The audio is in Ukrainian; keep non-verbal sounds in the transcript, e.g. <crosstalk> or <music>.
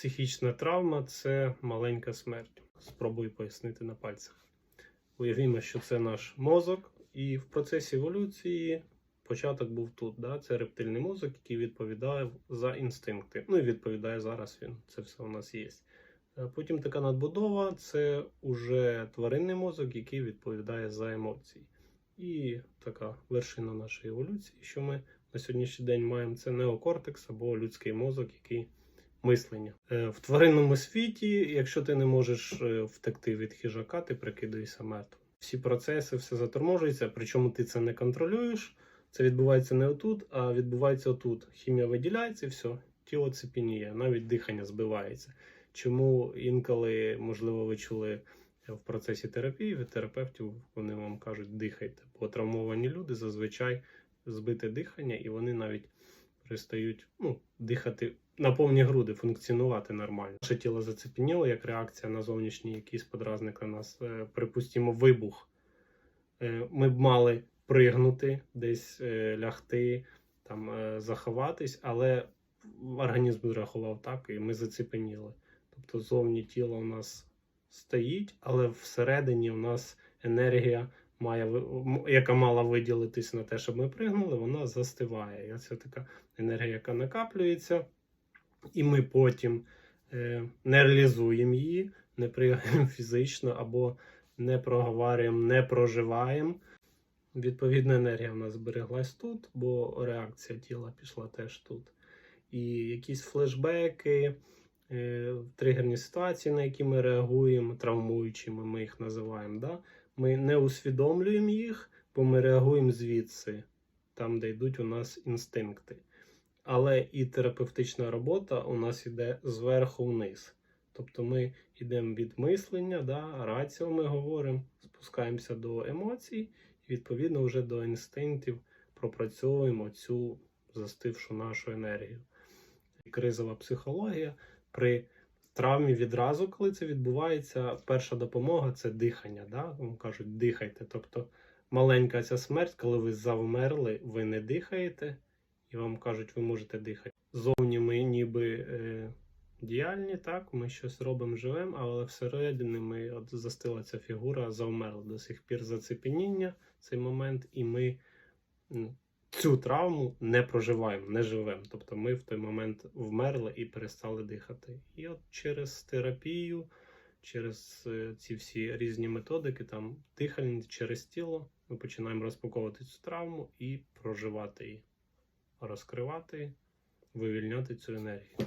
Психічна травма це маленька смерть. Спробую пояснити на пальцях. Уявімо, що це наш мозок, і в процесі еволюції початок був тут. Да? Це рептильний мозок, який відповідає за інстинкти. Ну і відповідає зараз він. Це все у нас є. Е, Потім така надбудова це уже тваринний мозок, який відповідає за емоції. І така вершина нашої еволюції, що ми на сьогоднішній день маємо, це неокортекс або людський мозок, який мислення. Е, В тваринному світі, якщо ти не можеш е, втекти від хижака, ти прикидаєшся мертвим. Всі процеси, все заторможується, причому ти це не контролюєш. Це відбувається не отут, а відбувається отут. Хімія виділяється і все, тіло цепеніє, навіть дихання збивається. Чому інколи, можливо, ви чули в процесі терапії від терапевтів, вони вам кажуть, дихайте. Бо травмовані люди зазвичай збите дихання, і вони навіть перестають ну, дихати на повні груди, функціонувати нормально. Наше тіло зацепеніло як реакція на зовнішній якийсь подразник на нас, е, припустимо, вибух. Е, Ми б мали пригнути, десь е, лягти, там, заховатись, але організм зрахував так, і ми зацепеніли. Тобто зовні тіло у нас стоїть, але всередині у нас енергія, має, яка мала виділитись на те, щоб ми пригнули, вона застиває. І це така енергія, яка накаплюється, і ми потім е, не реалізуємо її, не пригаємо <laughs> фізично або не проговорюємо, не проживаємо. Відповідна енергія в нас збереглась тут, бо реакція тіла пішла теж тут. І якісь флешбеки, е, тригерні ситуації, на які ми реагуємо, травмуючими, ми їх називаємо. Да? Ми не усвідомлюємо їх, бо ми реагуємо звідси, там, де йдуть у нас інстинкти. Але і терапевтична робота у нас йде зверху вниз. Тобто ми йдемо від мислення, да, раціо ми говоримо, спускаємося до емоцій, і відповідно вже до інстинктів пропрацьовуємо цю застившу нашу енергію. Кризова психологія при травмі відразу, коли це відбувається, перша допомога це дихання. Да? Вам кажуть, дихайте. Тобто маленька ця смерть, коли ви завмерли, ви не дихаєте, і вам кажуть, ви можете дихати. Зовні ми ніби е, діяльні, так, ми щось робимо живем, але всередині ми от застила ця фігура, завмерла до сих пір зацепеніння, цей момент, і ми цю травму не проживаємо, не живемо. Тобто ми в той момент вмерли і перестали дихати. І от через терапію, через е, ці всі різні методики, там дихальні через тіло, ми починаємо розпаковувати цю травму і проживати її, розкривати, вивільняти цю енергію.